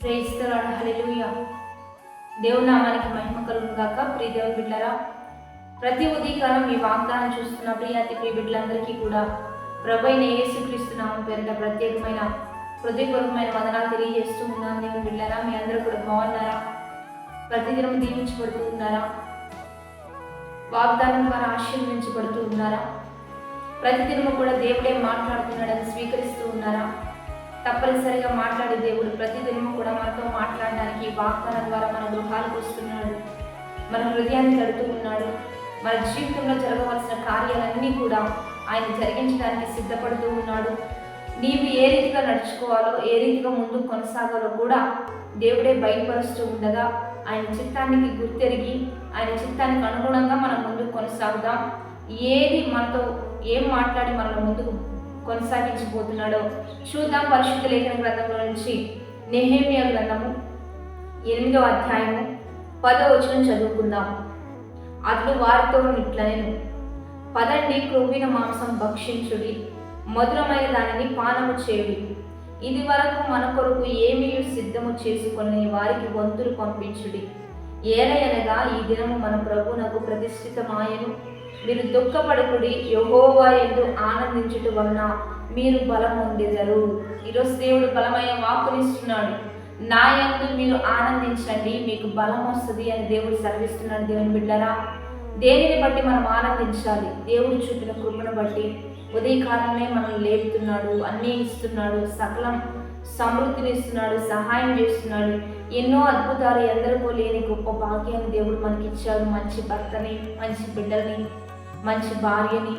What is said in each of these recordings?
ప్రేయిస్తున్నాడు hallelujah దేవుని నామానికి మహిమ కలుగును గాక. ప్రియ దేవుని బిడ్డలారా ప్రతి ఉదయకాలం ఈ వాగ్దానం చూస్తున్న ప్రియ అతి ప్రియ బిడ్డలందరికీ కూడా ప్రభైన యేసుక్రీస్తు నామం పేరిట ప్రత్యేకమైన హృదయపూర్వకమైన వదనాలు తెలియజేస్తూ ఉన్నాను దేవుని బిడ్డరా. మీ అందరూ కూడా బాగున్నారా? ప్రతిదినం దీవించబడుతూ ఉన్నారా? వాగ్దానం ద్వారా ఆశీర్వించబడుతూ ఉన్నారా? ప్రతిదినము కూడా దేవుడే మాట్లాడుతున్నాడని స్వీకరిస్తూ ఉన్నారా? తప్పనిసరిగా మాట్లాడే దేవుడు ప్రతిదినము కూడా మనతో మాట్లాడడానికి ఈ వాగ్దానం ద్వారా మన గృహాలకు వస్తున్నాడు. మన హృదయాన్ని కడుతూ ఉన్నాడు. మన జీవితంలో జరగవలసిన కార్యాలన్నీ కూడా ఆయన జరిగించడానికి సిద్ధపడుతూ ఉన్నాడు. నీవు ఏ రీతిగా నడుచుకోవాలో ఏ రీతిగా ముందుకు కొనసాగాలో కూడా దేవుడే బయటపరుస్తూ ఉండగా ఆయన చిత్తానికి గుర్తెరిగి ఆయన చిత్తానికి అనుగుణంగా మనం ముందుకు కొనసాగుదాం. ఏది మనతో ఏం మాట్లాడి మనల్ని ముందుకు కొనసాగించబోతున్నాడో. చూద్దాం పరిశుద్ధ లేఖన గ్రంథంలో నుంచి నెహేమియా గ్రంథము ఎనిమిదవ అధ్యాయము పదో వచనం చదువుకుందాం. అతడు వారితో నిట్లనేను పదండి క్రొవ్విన మాంసం భక్షించుడి మధురమైన దానిని పానము చేయుడి. ఇది వరకు మన కొరకు ఏమీ సిద్ధము చేసుకొని వారికి వంతులు పంపించుడి. ఏలయనగా ఈ దినము మన ప్రభునకు ప్రతిష్ఠితమాయను. మీరు దుఃఖపడకుడి యహోవా ఎందు ఆనందించుట వలన మీరు బలం పొందెదరు ఈరోజు దేవుడు బలమైన వాక్కునిస్తున్నాడు నా ఎందు మీరు ఆనందించండి మీకు బలం వస్తుంది అని దేవుడు సర్విస్తున్నాడు దేవుని బిడ్డరా దేనిని బట్టి మనం ఆనందించాలి? దేవుడు చూపిన కృపను బట్టి. ఉదయకాలమే మనం లేపుతున్నాడు అన్నీ ఇస్తున్నాడు సకలం సమృద్ధిని ఇస్తున్నాడు సహాయం చేస్తున్నాడు. ఎన్నో అద్భుతాలు ఎందరికో లేని గొప్ప భాగ్యాన్ని దేవుడు మనకిచ్చాడు. మంచి భర్తని మంచి బిడ్డల్ని. మంచి భార్యని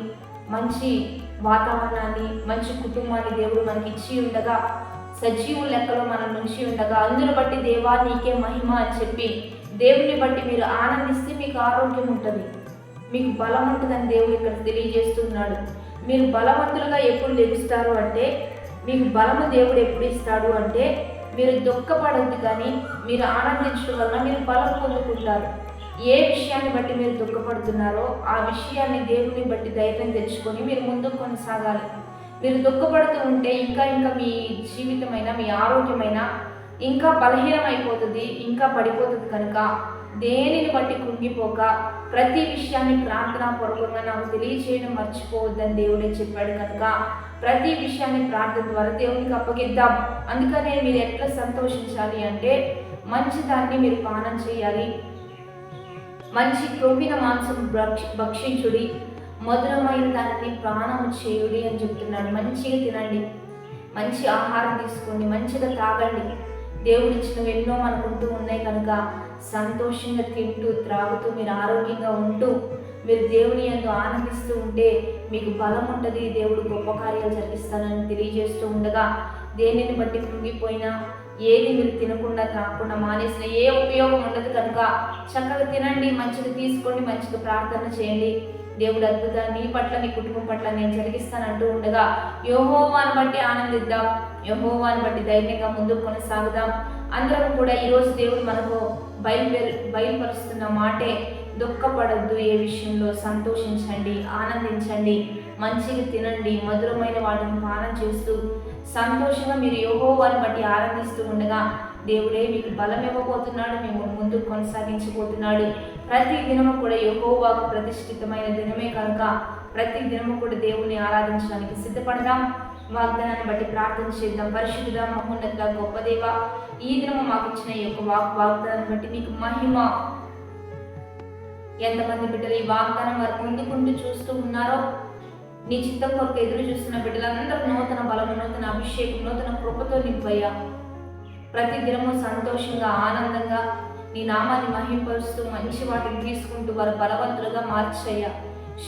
మంచి వాతావరణాన్ని మంచి కుటుంబాన్ని దేవుడు మనకి ఇచ్చి ఉండగా సజీవు లెక్కలో మనం నుంచి ఉండగా అందును బట్టి దేవా నీకే మహిమ అని చెప్పి దేవుని బట్టి మీరు ఆనందిస్తే మీకు ఆరోగ్యం ఉంటుంది. మీకు బలం ఉంటుందని దేవుడు ఇక్కడ తెలియజేస్తున్నాడు. మీరు బలవంతులుగా ఎప్పుడు లభిస్తారు అంటే మీకు బలము దేవుడు ఎప్పుడు ఇస్తాడు అంటే మీరు దుఃఖపడద్దు కానీ మీరు ఆనందించడం వలన మీరు బలం పొందుకుంటారు. ఏ విషయాన్ని బట్టి మీరు దుఃఖపడుతున్నారో ఆ విషయాన్ని దేవుని బట్టి ధైర్యం తెచ్చుకొని మీరు ముందుకు కొనసాగాలి. మీరు దుఃఖపడుతూ ఉంటే ఇంకా ఇంకా మీ జీవితమైన మీ ఆరోగ్యమైన ఇంకా బలహీనమైపోతుంది ఇంకా పడిపోతుంది కనుక దేనిని బట్టి కుంగిపోక ప్రతి విషయాన్ని ప్రార్థన పూర్వకంగా నాకు తెలియచేయడం మర్చిపోవద్దని దేవుడే చెప్పాడు కనుక ప్రతి విషయాన్ని ప్రార్థన ద్వారా దేవునికి అప్పగిద్దాం. అందుకనే మీరు ఎట్లా సంతోషించాలి అంటే మంచి దాన్ని మీరు పానం చేయాలి. మంచి క్రొవ్విన మాంసం భక్షించుడి మధురమైన దానిని ప్రాణము చేయుడి అని చెప్తున్నాడు. మంచిగా తినండి. మంచి ఆహారం తీసుకోండి. మంచిగా తాగండి. దేవుడు ఇచ్చినవి ఎన్నో మనకుంటూ ఉన్నాయి కనుక సంతోషంగా తింటూ త్రాగుతూ మీరు ఆరోగ్యంగా ఉంటూ మీరు దేవుని ఎందు ఆనందిస్తూ ఉంటే మీకు బలం ఉంటుంది. దేవుడు గొప్ప కార్యాలు జరిగిస్తానని తెలియజేస్తూ ఉండగా దేనిని బట్టి కృంగిపోయినా ఏది మీరు తినకుండా తాగకుండా మానేసిన ఏ ఉపయోగం ఉండదు కనుక చక్కగా తినండి మంచిగా తీసుకోండి మంచిగా ప్రార్థన చేయండి. దేవుడు అద్భుతాన్ని నీ పట్ల నీ కుటుంబం పట్ల నేను జరిగిస్తానంటూ ఉండగా యహోవాని బట్టి ఆనందిద్దాం. యహోవాని బట్టి ధైర్యంగా ముందుకు కొనసాగుదాం. అందరం కూడా ఈరోజు దేవుడు మనకు బయలుదేరి బయలుపరుస్తున్న మాటే దుఃఖపడద్దు ఏ విషయంలో సంతోషించండి ఆనందించండి మంచిగా తినండి మధురమైన వాటిని పానం చేస్తూ సంతోషంగా మీరు యహోవాని బట్టి ఆనందిస్తూ ఉండగా దేవుడే మీకు బలం ఇవ్వబోతున్నాడు మేము ముందు కొనసాగించబోతున్నాడు. ప్రతి దినము కూడా యహోవాకు ప్రతిష్ఠితమైన దినమే కనుక ప్రతి దినము కూడా దేవుని ఆరాధించడానికి సిద్ధపడదాం. వాగ్దానాన్ని బట్టి ప్రార్థన చేద్దాం. పరిశుద్ధ మహోన్నత గొప్ప దేవ ఈ దినము మాకు ఇచ్చిన ఈ యొక్క వాక్ వాగ్దానాన్ని బట్టి మీకు మహిమ. ఎంతమంది బిడ్డలు ఈ వాగ్దానం వారు పొందుకుంటూ చూస్తూ ఉన్నారో నీ చిత్తం కొరకు ఎదురు చూస్తున్న బిడ్డలందరూ నూతన బలము నూతన అభిషేకం నూతన కృపతో నింపయ్యా. ప్రతి దినము సంతోషంగా ఆనందంగా నీ నామాన్ని మహింపరుస్తూ మంచి వాటిని తీసుకుంటూ వారు బలవంతులుగా మార్చయ్యా.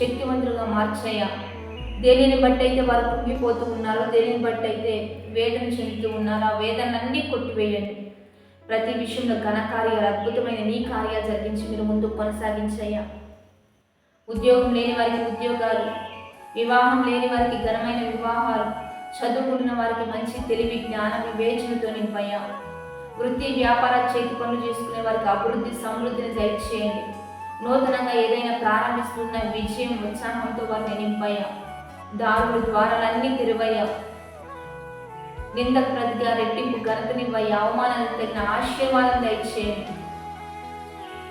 శక్తివంతులుగా మార్చయ్యా. దేనిని బట్టి అయితే వారు కుంగిపోతూ ఉన్నారో దేనిని బట్టి అయితే వేదన చెందుతూ ఉన్నారో ఆ వేదనలన్నీ కొట్టివేయండి. ప్రతి విషయంలో ఘనకార్యాలు అద్భుతమైన నీ కార్యాలు జరిగించి మీరు ముందు కొనసాగించయ్యా. ఉద్యోగం లేని వారికి ఉద్యోగాలు వివాహం లేని వారికి ఘనమైన వివాహాలు చదువుకున్న వారికి మంచి తెలివి జ్ఞాన వివేచనతో నింపయ్యా వృత్తి వ్యాపార చేతి పనులు చేసుకునే వారికి అభివృద్ధి సమృద్ధిని దయచేయండి. నూతనంగా ఏదైనా ప్రారంభిస్తున్న విజయం ఉత్సాహంతో వారిని నింపయ్యా. దారులు ద్వారాలన్నీ తెరువయ్యా. నిందకు ప్రతిగా రెట్టింపు ఘనతనివ్వయ్యా అవమానాలకు తగిన ఆశీర్వాదం దయచేయండి.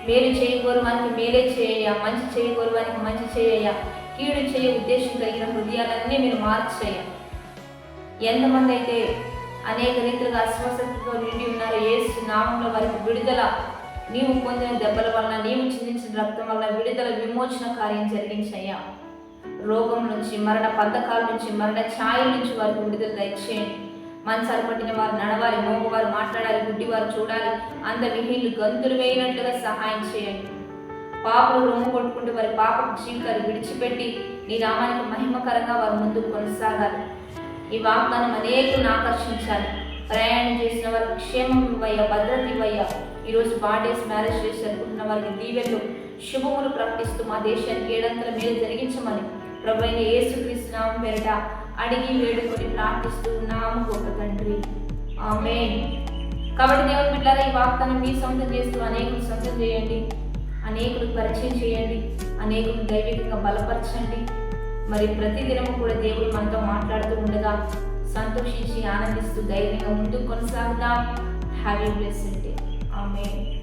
మేలు చేయకూరు వారికి మేలే చేయ మంచి చేయకూరు వారికి మంచి చేయ. కీడు చేయ ఉద్దేశం కలిగిన హృదయాలన్నీ మీరు మార్చేయ ఎంతమంది అయితే అనేక రీతిలుగా అస్వస్థతతో నిండి ఉన్నారో ఏసు నామంలో వారికి విడుదల నీవు పొందిన దెబ్బల వలన నీవు చిందించిన రక్తం వలన విడుదల విమోచన కార్యం జరిగించయ్యా. రోగం నుంచి మరణ పథకాల నుంచి మరణ ఛాయ నుంచి వారికి విడుదల దయచేయండి. మంచాలు పట్టిన వారు నడవాలి మోగవారు మాట్లాడాలి గుడ్డివారు చూడాలి అందరి విహీలు గంతులు వేయనట్లుగా సహాయం చేయండి. పాపలు రొమ్ము కొట్టుకుంటూ వారి పాపకు జీవితాలు విడిచిపెట్టి నీ నామానికి మహిమకరంగా వారి ముందుకు కొనసాగాలి. ఈ వాగ్దానం అనేకులను ఆకర్షించాలి. ప్రయాణం చేసిన వారికి క్షేమం ఇవ్వయ్యా భద్రత ఇవ్వయ్యా. ఈరోజు బాడీస్ మ్యారేజ్ చేసి అనుకుంటున్న వారికి దీవెళ్ళు శుభములు ప్రకటిస్తూ మా దేశానికి ఏడంతల మేలు జరిగించమని ప్రభు అయిన యేసుక్రీస్తు నామం పేరిట అడిగి వేడుకొని ప్రార్థిస్తూ ఉన్నాము గొప్ప తండ్రి. ఆమె కాబట్టి దేవుని బిడ్డారా ఈ వాగ్దానం మీ సొంతం చేస్తూ అనేకులు సొంతం చేయండి. అనేకులు పరిచయం చేయండి అనేకులు దైవికంగా బలపరచండి. మరి ప్రతి దినము కూడా దేవుడు మనతో మాట్లాడుతూ ఉండగా సంతోషించి ఆనందిస్తూ ధైర్యంగా ముందుకు కొనసాగుదాం. హ్యావ్ యూ బ్లెస్డ్ డే ఆమె